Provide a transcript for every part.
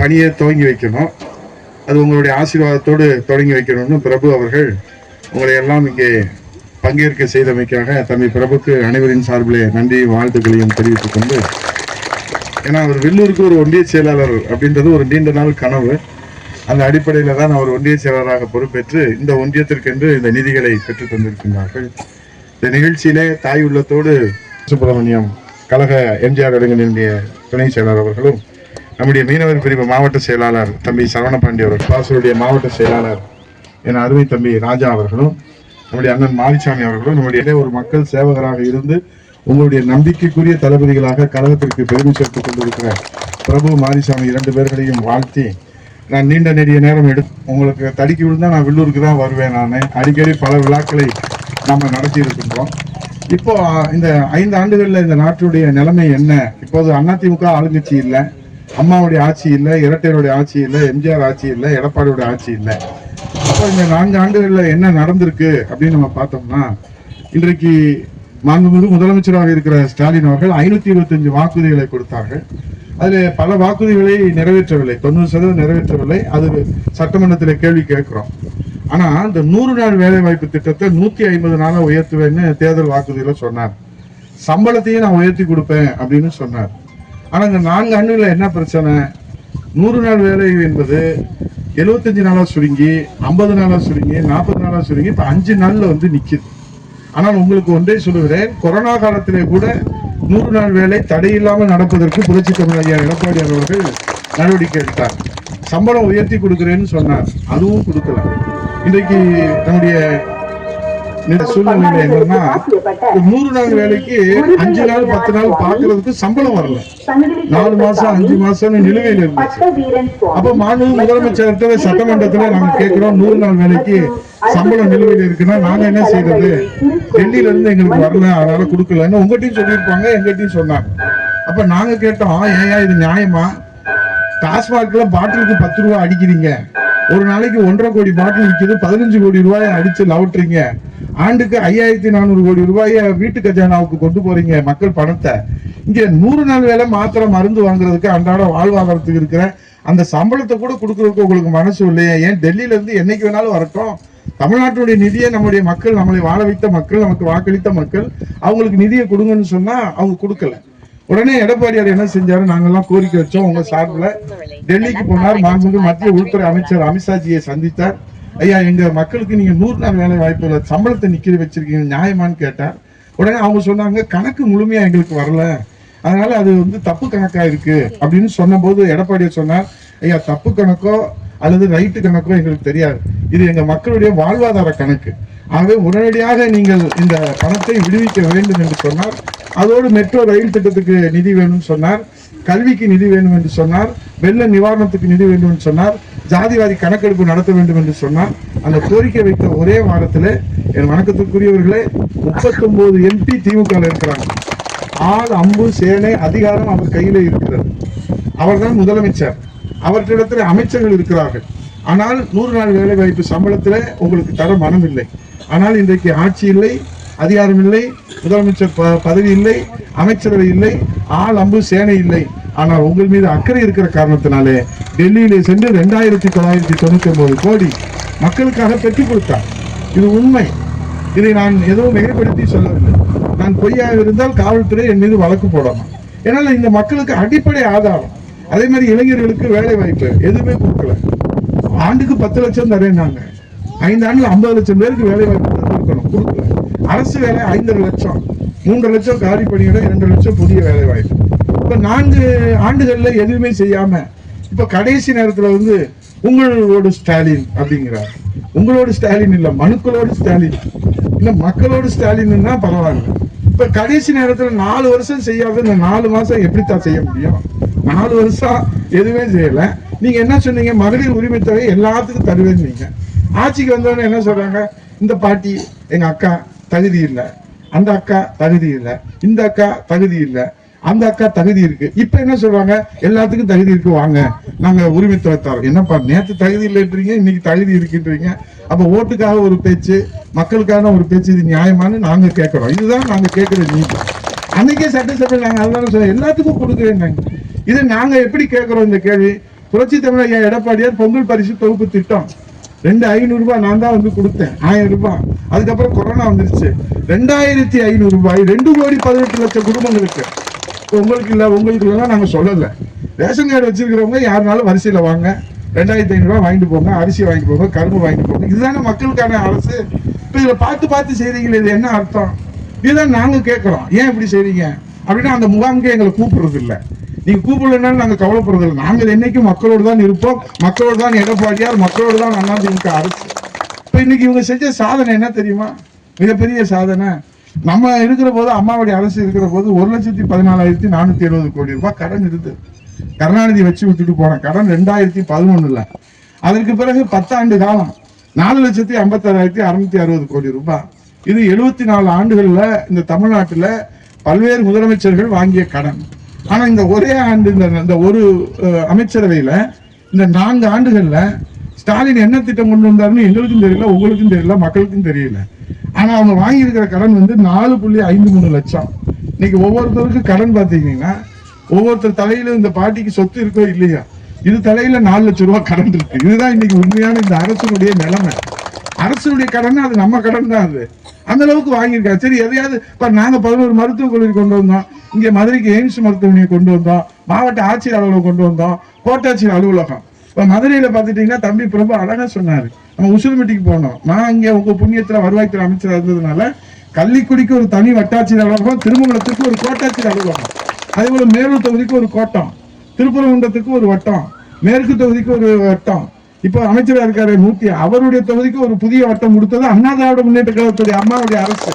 பணியை துவங்கி வைக்கணும். அது உங்களுடைய ஆசீர்வாதத்தோடு தொடங்கி வைக்கணும்னு பிரபு அவர்கள் உங்களை எல்லாம் இங்கே பங்கேற்க செய்தமைக்காக தம்பி பிரபுக்கு அனைவரின் சார்பிலே நன்றி வாழ்த்துக்களையும் தெரிவித்துக் கொண்டு ஏன்னா அவர் வெள்ளூருக்கு ஒரு ஒன்றிய செயலாளர் அப்படின்றது ஒரு நீண்ட நாள் கனவு. அந்த அடிப்படையில் தான் அவர் ஒன்றிய செயலாளராக பொறுப்பேற்று இந்த ஒன்றியத்திற்கென்று இந்த நிதிகளை பெற்றுத் தந்திருக்கின்றார்கள். இந்த நிகழ்ச்சியிலே தாய் உள்ளத்தோடு சுப்பிரமணியம் கழக எம்ஜிஆர் இளைஞனுடைய துணை செயலாளர் அவர்களும் நம்முடைய மீனவர் பிரிவு மாவட்ட செயலாளர் தம்பி சரவணபாண்டி அவர்கள் பாசருடைய மாவட்ட செயலாளர் என் அருமை தம்பி ராஜா அவர்களும் நம்முடைய அண்ணன் மாரிசாமி அவர்களும் நம்முடைய ஒரு மக்கள் சேவகராக இருந்து உங்களுடைய நம்பிக்கைக்குரிய தளபதிகளாக கழகத்திற்கு பெருமை சேர்த்துக் கொண்டிருக்கிற பிரபு மாரிசாமி இரண்டு பேர்களையும் வாழ்த்தி நான் நீண்ட நெடிய நேரம் எடு உங்களுக்கு தடுக்கி விழுந்தா நான் வில்லூருக்கு தான் வருவேன் நான். அடிக்கடி பல விழாக்களை நம்ம நடத்தி இருக்கின்றோம். இப்போ இந்த ஐந்து ஆண்டுகளில் இந்த நாட்டுடைய நிலைமை என்ன? இப்போது அதிமுக ஆளுங்கட்சி இல்லை. அம்மாவுடைய ஆட்சி இல்லை இரட்டையருடைய ஆட்சி இல்லை எம்ஜிஆர் ஆட்சி இல்லை எடப்பாடியோட ஆட்சி இல்லை. அப்போ இந்த நான்கு ஆண்டுகளில் என்ன நடந்திருக்கு அப்படின்னு நம்ம பார்த்தோம்னா இன்றைக்கு மாண்புமிகு முதலமைச்சராக இருக்கிற ஸ்டாலின் அவர்கள் ஐநூற்றி இருபத்தஞ்சு வாக்குறுதிகளை கொடுத்தார்கள். அதில் பல வாக்குறுதிகளை நிறைவேற்றவில்லை தொண்ணூறு சதவீதம் நிறைவேற்றவில்லை. அது சட்டமன்றத்தில் கேள்வி கேட்குறோம். ஆனால் இந்த நூறு நாள் வேலைவாய்ப்பு திட்டத்தை நூற்றி ஐம்பது நாளாக உயர்த்துவேன்னு தேர்தல் வாக்குறுதியில் சொன்னார். சம்பளத்தையும் நான் உயர்த்தி கொடுப்பேன் அப்படின்னு சொன்னார். ஆனால் இந்த நான்கு ஆண்டுகளில் என்ன பிரச்சனை? நூறு நாள் வேலை என்பது எழுபத்தஞ்சு நாளாக சுருங்கி ஐம்பது நாளாக சுருங்கி நாற்பது நாளாக சுருங்கி இப்போ அஞ்சு நாளில் வந்து நிற்கிது ஆனால் உங்களுக்கு ஒன்றே சொல்லுகிறேன் கொரோனா காலத்திலே கூட நூறு நாள் வேலை தடையில்லாமல் நடப்பதற்கு புரட்சி தமிழ் ஐயா எடப்பாடி அவர்கள் நடவடிக்கை எடுத்தார். சம்பளம் உயர்த்தி கொடுக்குறேன்னு சொன்னார். அதுவும் கொடுக்கல. இன்றைக்கு நம்முடைய சூழ்நிலை என்னன்னா நூறு நாள் வேலைக்கு அஞ்சு நாள் பத்து நாள் பாக்குறதுக்கு சம்பளம் வரல. நாலு மாசம் அஞ்சு மாசம் நிலுவையில் இருந்துச்சு. அப்ப மாண்பு முதலமைச்சர்கிட்ட சட்டமன்றத்துல நாங்க கேட்கிறோம் நூறு நாள் வேலைக்கு சம்பளம் நிலுவையில் இருக்குன்னா நாங்க என்ன செய்யறது? டெல்லியில இருந்து எங்களுக்கு வரல அதனால கொடுக்கலன்னு உங்ககிட்டயும் சொல்லியிருப்பாங்க எங்கிட்டயும் சொன்னாங்க. அப்ப நாங்க கேட்டோம் ஏயா இது நியாயமா? டாஸ்மாக்ல பாட்டிலுக்கு பத்து ரூபாய் அடிக்கிறீங்க. ஒரு நாளைக்கு ஒன்றரை கோடி பாட்டில் விற்கிது பதினஞ்சு கோடி ரூபாயை அடிச்சு லவட்டுறீங்க. ஆண்டுக்கு ஐயாயிரத்தி நானூறு கோடி ரூபாயை வீட்டு கஜானாவுக்கு கொண்டு போறீங்க மக்கள் பணத்தை. இங்க நூறு நாள் வேலை மாத்திரை மருந்து வாங்குறதுக்கு அன்றாட வாழ்வாதாரத்துக்கு இருக்கிற அந்த சம்பளத்தை கூட கொடுக்கறதுக்கு உங்களுக்கு மனசு இல்லையா. ஏன் டெல்லியில இருந்து என்னைக்கு வேணாலும் வரட்டும். தமிழ்நாட்டுடைய நிதியை நம்முடைய மக்கள் நம்மளை வாழ வைத்த மக்கள் நமக்கு வாக்களித்த மக்கள் அவங்களுக்கு நிதியை கொடுங்கன்னு சொன்னா அவங்க கொடுக்கல. உடனே எடப்பாடியார் என்ன செஞ்சாரு? நாங்கெல்லாம் கோரிக்கை வச்சோம் உங்க சார்பில். டெல்லிக்கு போனார் மாண்புமிகு மத்திய உள்துறை அமைச்சர் அமித்ஷாஜியை சந்தித்தார். ஐயா எங்க மக்களுக்கு நீங்க நூறு நாள் வேலை வாய்ப்பு இல்லை சம்பளத்தை நிக்கிற வச்சிருக்கீங்க நியாயமான்னு கேட்டார். உடனே அவங்க சொன்னாங்க கணக்கு முழுமையா எங்களுக்கு வரல. அதனால அது வந்து தப்பு கணக்கா இருக்கு. அப்படின்னு சொன்னபோது எடப்பாடியை சொன்னார் ஐயா தப்பு கணக்கோ அல்லது ரைட்டு கணக்கோ எங்களுக்கு தெரியாது. இது எங்க மக்களுடைய வாழ்வாதார கணக்கு. ஆகவே உடனடியாக நீங்கள் இந்த பணத்தை விடுவிக்க வேண்டும் என்று சொன்னார். அதோடு மெட்ரோ ரயில் திட்டத்துக்கு நிதி வேணும்னு சொன்னார். கல்விக்கு நிதி வேண்டும் என்று சொன்னார். வெள்ள நிவாரணத்துக்கு நிதி வேண்டும் என்று சொன்னார். ஜாதிவாதி கணக்கெடுப்பு நடத்த வேண்டும் என்று சொன்னார். அந்த கோரிக்கை வைத்த ஒரே வாரத்தில் என் வணக்கத்துக்குரியவர்களே முப்பத்தொன்பது எம்பி திமுக இருக்கிறாங்க. ஆள் அம்பு சேனை அதிகாரம் அவர் கையில இருக்கிறது. அவர்தான் முதலமைச்சர். அவற்றிடத்தில் அமைச்சர்கள் இருக்கிறார்கள். ஆனால் நூறு நாள் வேலை வாய்ப்பு சம்பளத்தில் உங்களுக்கு தர மனம் இல்லை. ஆனால் இன்றைக்கு ஆட்சி இல்லை அதிகாரம் இல்லை முதலமைச்சர் ப- பதவி இல்லை அமைச்சரவை இல்லை ஆள் அம்பு சேனை இல்லை. ஆனால் உங்கள் மீது அக்கறை இருக்கிற காரணத்தினாலே டெல்லியிலே சென்று ரெண்டாயிரத்தி தொள்ளாயிரத்தி தொண்ணூத்தி ஒன்பது கோடி மக்களுக்காக பெற்றுக் கொடுத்தார். இது உண்மை. இதை நான் எதுவும் மிகைப்படுத்தி சொல்லவில்லை. நான் பொய்யாக இருந்தால் காவல்துறை என் மீது வழக்கு போடலாம். ஏன்னால் இந்த மக்களுக்கு அடிப்படை ஆதாரம். அதே மாதிரி இளைஞர்களுக்கு வேலை வாய்ப்பு எதுவுமே கொடுக்கல. ஆண்டுக்கு பத்து லட்சம் தரேன்னாங்க ஐந்து ஆண்டுல ஐம்பது லட்சம் பேருக்கு வேலை வாய்ப்பு கொடுக்கணும். கொடுக்கல. அரசு வேலை ஐந்தரை லட்சம். மூன்று லட்சம் காலி பணியிடம் இரண்டு லட்சம் புதிய வேலை வாய்ப்பு. இப்ப நான்கு ஆண்டுகள்ல எதுவுமே செய்யாம இப்ப கடைசி நேரத்துல வந்து உங்களோட ஸ்டாலின் அப்படிங்கிறார். உங்களோட ஸ்டாலின் இல்ல மனுக்களோட ஸ்டாலின். இல்ல மக்களோட ஸ்டாலின்னா பரவாயில்ல. இப்ப கடைசி நேரத்துல நாலு வருஷம் செய்யாத இந்த நாலு மாசம் எப்படித்தான் செய்ய முடியும்? நாலு வருஷம் எதுவுமே செய்யலை. நீங்கள் என்ன சொன்னீங்க? மகளிர் உரிமை தொகை எல்லாத்துக்கும் தருவேன்னு நீங்கள் ஆட்சிக்கு வந்தவொடனே என்ன சொல்கிறாங்க இந்த பாட்டி எங்கள் அக்கா தகுதி இல்லை. அந்த அக்கா தகுதி இல்லை. இந்த அக்கா தகுதி இல்லை. அந்த அக்கா தகுதி இருக்கு. இப்ப என்ன சொல்றாங்க? எல்லாத்துக்கும் தகுதி இருக்கு வாங்க. நாங்க உரிமை தொகை தரோம். என்னப்பா நேற்று தகுதி இல்லைன்றீங்க இன்னைக்கு தகுதி இருக்குன்றீங்க. அப்ப ஓட்டுக்காக ஒரு பேச்சு மக்களுக்கான ஒரு பேச்சு இது நியாயமான்னு நாங்க கேட்குறோம். இதுதான் நாங்க கேட்கிற நீதி. அன்னைக்கே சட்டசபையில் நாங்க அதுதான் சொல்ல எல்லாத்துக்கும் கொடுக்குறேன் நாங்க. இது நாங்க எப்படி கேட்கிறோம் இந்த கேள்வி? புரட்சி தமிழ் என் எடப்பாடியார் பொங்கல் பரிசு தொகுப்பு திட்டம். ரெண்டு ஐநூறு ரூபாய் நான் தான் வந்து கொடுத்தேன். ஆயிரம் ரூபாய். அதுக்கப்புறம் கொரோனா வந்துருச்சு. ரெண்டாயிரத்தி ஐநூறு ரூபாய். ரெண்டு கோடி பதினெட்டு லட்சம் குடும்பங்களுக்கு. உங்களுக்கு இல்ல உங்களுக்கு இல்லைன்னா நாங்க சொல்லல. ரேஷன் கார்டு வச்சிருக்கிறவங்க யாருனாலும் வரிசையில வாங்க. ரெண்டாயிரத்தி ஐநூறுபா வாங்கிட்டு போங்க. அரிசி வாங்கிட்டு போங்க. கரும்பு வாங்கிட்டு போங்க. இதுதானே மக்களுக்கான அரசு. இப்ப இதுல பார்த்து பார்த்து செய்றீங்களே இது என்ன அர்த்தம்? இதுதான் நாங்க கேட்கிறோம் ஏன் இப்படி செய்றீங்க? அப்படின்னா அந்த முகாமுக்கு எங்களை கூப்பிடுறது இல்லை நீங்க கூப்பிடலனாலும் நாங்க கவலைப்படுறதில்லை நாங்கள் என்னைக்கும் மக்களோடு தான் இருப்போம். மக்களோடு தான் எடப்பாடியார் மக்களோடு தான் அதிமுக அரசு. இப்போ இன்னைக்கு இவங்க செஞ்ச சாதனை என்ன தெரியுமா? மிகப்பெரிய சாதனை. நம்ம இருக்கிற போது அம்மாவுடைய அரசு இருக்கிற போது ஒரு லட்சத்தி பதினாலாயிரத்தி நானூத்தி எழுபது கோடி ரூபாய் கடன் இருந்தது. கருணாநிதி வச்சு விட்டுட்டு போன கடன் ரெண்டாயிரத்தி பதினொன்னுல. அதற்கு பிறகு பத்தாண்டு காலம் நாலு லட்சத்தி ஐம்பத்தாறாயிரத்தி அறுநூத்தி அறுபது கோடி ரூபாய். இது எழுபத்தி நாலு ஆண்டுகள்ல இந்த தமிழ்நாட்டுல பல்வேறு முதலமைச்சர்கள் வாங்கிய கடன். ஆனா இந்த ஒரே ஆண்டு இந்த இந்த ஒரு அமைச்சரவையில இந்த நான்கு ஆண்டுகள்ல ஸ்டாலின் என்ன திட்டம் கொண்டு வந்தாருன்னு எங்களுக்கும் தெரியல உங்களுக்கும் தெரியல மக்களுக்கும் தெரியல. ஆனா அவங்க வாங்கியிருக்கிற கடன் வந்து நாலு புள்ளி ஐந்து மூணு லட்சம். இன்னைக்கு ஒவ்வொருத்தருக்கும் கடன் பாத்தீங்கன்னா ஒவ்வொருத்தர் தலையில இந்த பாட்டிக்கு சொத்து இருக்கோ இல்லையா இது தலையில நாலு லட்சம் ரூபாய் கடன் இருக்கு. இதுதான் இன்னைக்கு உண்மையான இந்த அரசுடைய நிலைமை. அரசுடைய கடன் அது நம்ம கடன் தான் அது. அந்த அளவுக்கு வாங்கியிருக்காரு சரி எதையாவது இப்போ நாங்க பதினோரு மருத்துவக் கல்லூரி கொண்டு வந்தோம். இங்க மதுரைக்கு எய்ம்ஸ் மருத்துவமனையை கொண்டு வந்தோம். மாவட்ட ஆட்சியர் அலுவலகம் கொண்டு வந்தோம். கோட்டாட்சியர் அலுவலகம். இப்போ மதுரையில் பார்த்துட்டிங்கன்னா தம்பி பிரபு அழகாக சொன்னார். நம்ம உசிலம்பட்டிக்கு போனோம். நான் இங்கே உங்கள் புண்ணியத்தில் வருவாய்த்துறை அமைச்சராக இருந்ததுனால கள்ளிக்குடிக்கு ஒரு தனி வட்டாட்சியர் அலுவலகம் திருமங்கலத்துக்கு ஒரு கோட்டாட்சியர் அலுவலகம். அதே போல் மேலூர் தொகுதிக்கு ஒரு கோட்டம். திருப்பரங்குன்றத்துக்கு ஒரு வட்டம். மேற்கு தொகுதிக்கு ஒரு வட்டம். இப்போ அமைச்சரா இருக்காரு நூத்தி அவருடைய தொகுதிக்கு ஒரு புதிய வட்டம் கொடுத்தது அண்ணா திராவிட முன்னேற்ற கழகத்துடைய அம்மாவுடைய அரசு.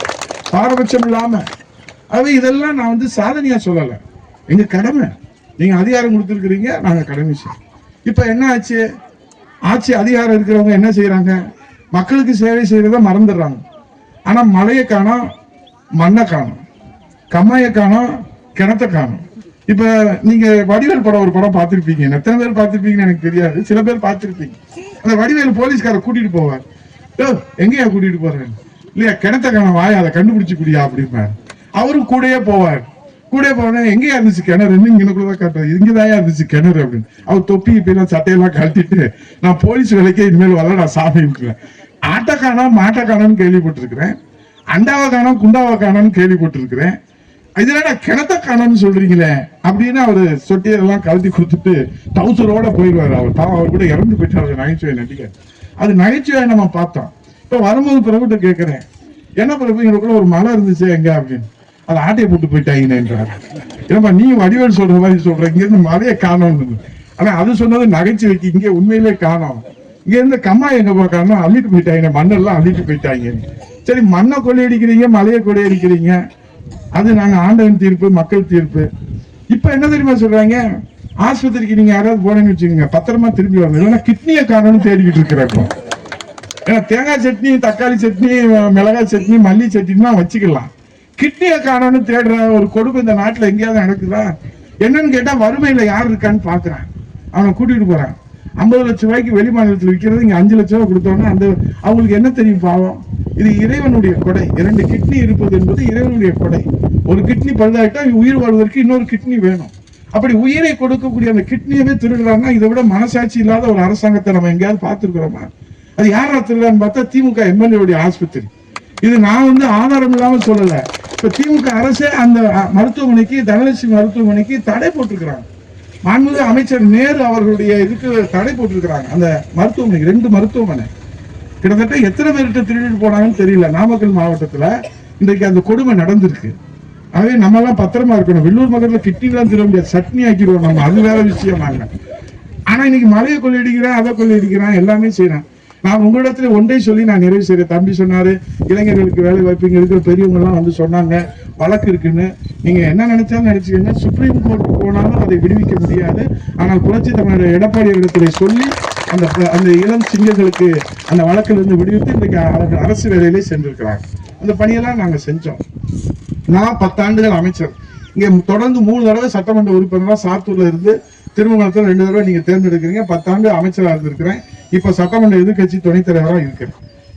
பாரபட்சம் இல்லாம. அவை இதெல்லாம் நான் வந்து சாதனையா சொல்லலை. எங்க கடமை. நீங்க அதிகாரம் கொடுத்துருக்கிறீங்க நாங்க கடமை செய்யறோம். இப்ப என்ன ஆச்சு? ஆட்சி அதிகாரம் இருக்கிறவங்க என்ன செய்யறாங்க? மக்களுக்கு சேவை செய்யறத மறந்துடுறாங்க. ஆனா மழையை காணும் மண்ணை காணும். கம்மாயை காணும் கிணத்தை காணும். இப்ப நீங்க வடிவேல் படம் ஒரு படம் பார்த்திருப்பீங்க. எத்தனை பேர் பார்த்திருப்பீங்கன்னு எனக்கு தெரியாது. சில பேர் பார்த்திருப்பீங்க. அந்த வடிவேல் போலீஸ்கார கூட்டிட்டு போவார். "டோ, எங்கேயா கூட்டிட்டு போறேன் இல்லையா கிணத்த கண வாயா அதை கண்டுபிடிச்சு குடியா அப்படிம்பாரு. அவரும் கூடயே போவார். கூட போனா எங்கேயா இருந்துச்சு கிணறுன்னு இங்கனக்குள்ளதான் காட்டுறது. இங்கதான் இருந்துச்சு கிணறு? அப்படின்னு. அவர் தொப்பி இப்ப சட்டையெல்லாம் கழட்டிட்டு நான் போலீஸ் வேலைக்கே இனிமேல் வரல நான் சாமின்றேன். ஆட்டை காணோம் மாட்டை கேள்விப்பட்டிருக்கிறேன். அண்டாவை காணம் குண்டாவை காணான்னு கேள்விப்பட்டிருக்கிறேன். இதனால கிணத்த காணோம்னு சொல்றீங்களே அப்படின்னு அவரு சொட்டியெல்லாம் கலத்தி கொடுத்துட்டு டவுசரோட போயிடுவாரு அவர். தான் அவர் கூட இறந்து போயிட்டாரு. நகைச்சுவை நடிக்க அது நகைச்சுவை நம்ம பார்த்தோம். இப்ப வரும்போது பிரபுட்ட கேட்கிறேன் என்ன பிரபு எங்களுக்குள்ள ஒரு மலை இருந்துச்சு எங்க அப்படின்னு. அதை ஆட்டையை போட்டு போயிட்டாங்கன்றார் ஏன்பா நீ வடிவேல் சொல்ற மாதிரி சொல்ற. இங்க இருந்து மலையை காணோம்னு. ஆனா அது சொன்னது நகைச்சுவைக்கு. இங்க உண்மையிலே காணோம். இங்க இருந்து கம்மா எங்க போய் அள்ளிட்டு போயிட்டாங்க மண்ணெல்லாம் அள்ளிட்டு போயிட்டாங்க சரி மண்ணை கொள்ளையடிக்கிறீங்க மலையை கொள்ளையடிக்கிறீங்க. அது நாங்கள் ஆண்டவன் தீர்ப்பு மக்கள் தீர்ப்பு. இப்போ என்ன தெரியுமா சொல்றாங்க? ஆஸ்பத்திரிக்கு நீங்க யாராவது போனேன்னு வச்சுக்கோங்க பத்திரமா திரும்பி வரணும் இல்லைன்னா கிட்னியை காரணம் தேடிக்கிட்டு இருக்கிறப்போ. ஏன்னா தேங்காய் சட்னி தக்காளி சட்னி மிளகாய் சட்னி மல்லி சட்னிலாம் வச்சுக்கலாம். கிட்னியை காணோன்னு தேடுற ஒரு கொடுப்பு இந்த நாட்டில் எங்கேயாவது நடக்குதா? என்னன்னு கேட்டால் வறுமையில் யார் இருக்கான்னு பார்க்குறான் அவனை கூட்டிகிட்டு போகிறான் ஐம்பது லட்ச ரூபாய்க்கு வெளி மாநிலத்தில் விற்கிறது இங்கே அஞ்சு லட்ச ரூபா கொடுத்தோன்னா அந்த அவங்களுக்கு என்ன தெரியும் பாவம்? இது இறைவனுடைய கொடை. இரண்டு கிட்னி இருப்பது என்பது இறைவனுடைய கொடை. ஒரு கிட்னி பழுதாயிட்டா உயிர் வாழ்வதற்கு இன்னொரு கிட்னி வேணும். அப்படி உயிரை கொடுக்கக்கூடிய அந்த கிட்னியவே திருடுறாங்கன்னா இதை விட மனசாட்சி இல்லாத ஒரு அரசாங்கத்தை நம்ம எங்கேயாவது பார்த்துருக்குறோமா? அது யாரா திருடான்னு பார்த்தா திமுக எம்எல்ஏவுடைய ஆஸ்பத்திரி. இது நான் வந்து ஆதாரம் இல்லாம சொல்லல. இப்ப திமுக அரசே அந்த மருத்துவமனைக்கு தனலட்சுமி மருத்துவமனைக்கு தடை போட்டிருக்கிறாங்க. மாண்புமிகு அமைச்சர் நேரு அவர்களுடைய இதுக்கு தடை போட்டிருக்கிறாங்க. அந்த மருத்துவமனைக்கு ரெண்டு மருத்துவமனை. கிட்டத்தட்ட எத்தனை பேர்கிட்ட திருடிட்டு போனாங்கன்னு தெரியல. நாமக்கல் மாவட்டத்துல இன்றைக்கு அந்த கொடுமை நடந்திருக்கு. அதே நம்ம எல்லாம் பத்திரமா இருக்கணும். வெள்ளூர் மக்கள்ல கிட்னிலாம் திருட முடியாது. சட்னி ஆக்கிடுவோம் நம்ம. அது வேற விஷயம் நாங்க. ஆனா இன்னைக்கு மலையை கொள்ளையடிக்கிறேன் அதை கொள்ளையடிக்கிறான் எல்லாமே செய்கிறான் நான் உங்களிடத்துல ஒன்றை சொல்லி நான் நிறைவு செய்யறேன் தம்பி சொன்னாரு இளைஞர்களுக்கு வேலை வாய்ப்பு இங்க இருக்கிற பெரியவங்க எல்லாம் வந்து சொன்னாங்க வழக்கு இருக்குன்னு. நீங்க என்ன நினைச்சாலும் நினைச்சுக்கோங்க. சுப்ரீம் கோர்ட் போனாலும் அதை விடுவிக்க முடியாது. ஆனால் புரட்சி தமிழர் எடப்பாடி இடத்துல சொல்லி அந்த அந்த இளம் சிங்கங்களுக்கு அந்த வழக்கில் இருந்து விடுவித்து இன்றைக்கு அரசு வேலையிலே சென்றிருக்கிறாங்க அந்த பணியெல்லாம் நாங்கள் செஞ்சோம். நான் பத்தாண்டுகள் அமைச்சர். இங்கே தொடர்ந்து மூணு தடவை சட்டமன்ற உறுப்பினராக சாத்தூர்ல இருந்து திருமணத்தில் ரெண்டு தடவை நீங்க தேர்ந்தெடுக்கிறீங்க. பத்தாண்டு அமைச்சராக இருந்திருக்கிறேன். இப்ப சட்டமன்ற எதிர்க்கட்சி துணைத் தலைவரா இருக்கிறேன்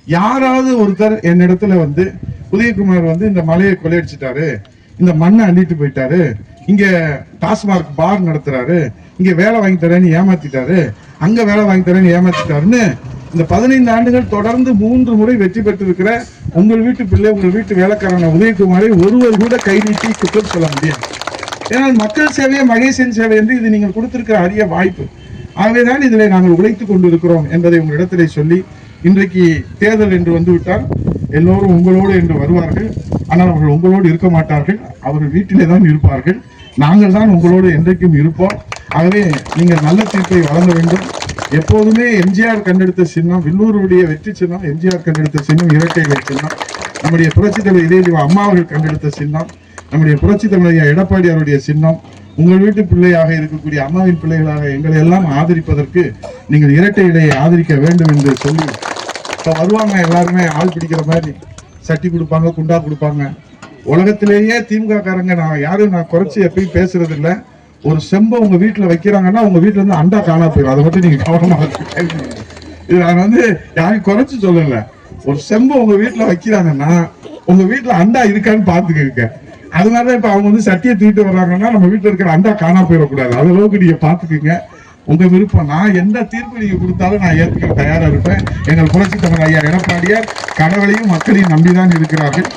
யாராவது ஒருத்தர் என்னிடத்துல வந்து உதயகுமார் வந்து இந்த மலையை கொள்ளையடிச்சிட்டாரு. இந்த மண்ணை அள்ளிட்டு போயிட்டாரு. இங்க டாஸ்மார்க் பார் நடத்துறாரு. இங்க வேலை வாங்கி தரேன்னு ஏமாத்திட்டாரு. அங்க வேலை வாங்கி தரேன்னு ஏமாத்திட்டாருன்னு இந்த பதினைந்து ஆண்டுகள் தொடர்ந்து மூன்று முறை வெற்றி பெற்றிருக்கிற உங்கள் வீட்டு பிள்ளை உங்கள் வீட்டு வேலைக்காரன உதயகுமாரை ஒருவர் கூட கை நீட்டி குற்றம் சொல்ல முடியாது. ஏனால் மக்கள் சேவையை மகேசன் சேவை என்று இது நீங்கள் கொடுத்திருக்கிற அரிய வாய்ப்பு. ஆகவேதான் இதில் நாங்கள் உழைத்துக் கொண்டிருக்கிறோம் என்பதை உங்களிடத்திலே சொல்லி இன்றைக்கு தேர்தல் என்று வந்துவிட்டால் எல்லோரும் உங்களோடு என்று வருவார்கள். ஆனால் அவர்கள் உங்களோடு இருக்க மாட்டார்கள். அவர்கள் வீட்டிலே தான் இருப்பார்கள். நாங்கள் தான் உங்களோடு என்றைக்கும் இருப்போம். ஆகவே நீங்கள் நல்ல தீர்ப்பை வழங்க வேண்டும். எப்போதுமே எம்ஜிஆர் கண்டெடுத்த சின்னம் வில்லூருடைய வெற்றி சின்னம் எம்ஜிஆர் கண்டெடுத்த சின்னம் இரட்டை இலை சின்னம். நம்முடைய புரட்சி தலைவர் இதயதேவ அம்மா அவர்கள் கண்டெடுத்த சின்னம். நம்முடைய புரட்சி தலைவர் எடப்பாடியாருடைய சின்னம். உங்கள் வீட்டு பிள்ளையாக இருக்கக்கூடிய அம்மாவின் பிள்ளைகளாக எங்களை எல்லாம் ஆதரிப்பதற்கு நீங்கள் இரட்டை இலையை ஆதரிக்க வேண்டும் என்று சொல்லி இப்போ வருவாங்க எல்லாருமே ஆள் பிடிக்கிற மாதிரி சட்டி கொடுப்பாங்க குண்டா கொடுப்பாங்க. உலகத்திலேயே திமுக காரங்க நான் யாரும் நான் குறைச்சி எப்பயும் பேசுறது இல்லை ஒரு செம்பை உங்க வீட்டுல வைக்கிறாங்கன்னா உங்க வீட்டுல இருந்து அண்டா காணா போயிடும். அதை மட்டும் நீங்க கவனமா இது நான் வந்து யாரையும் குறைச்சு சொல்லல. ஒரு செம்பை உங்க வீட்டுல வைக்கிறாங்கன்னா உங்க வீட்டுல அண்டா இருக்கான்னு பாத்துக்க அதனால இப்ப அவங்க வந்து சட்டியை தூக்கிட்டு வர்றாங்கன்னா நம்ம வீட்டுல இருக்கிற அண்டா காணா போயிடக்கூடாது. அது அளவுக்கு நீங்க பாத்துக்கங்க உங்க விருப்பம். நான் எந்த தீர்ப்பு நீங்க கொடுத்தாலும் நான் ஏற்றுக்க தயாரா இருப்பேன். எங்கள் புரட்சி தமிழ் ஐயா எடப்பாடியார் கடவுளையும் மக்களையும் நம்பிதான் இருக்கிறார்கள்.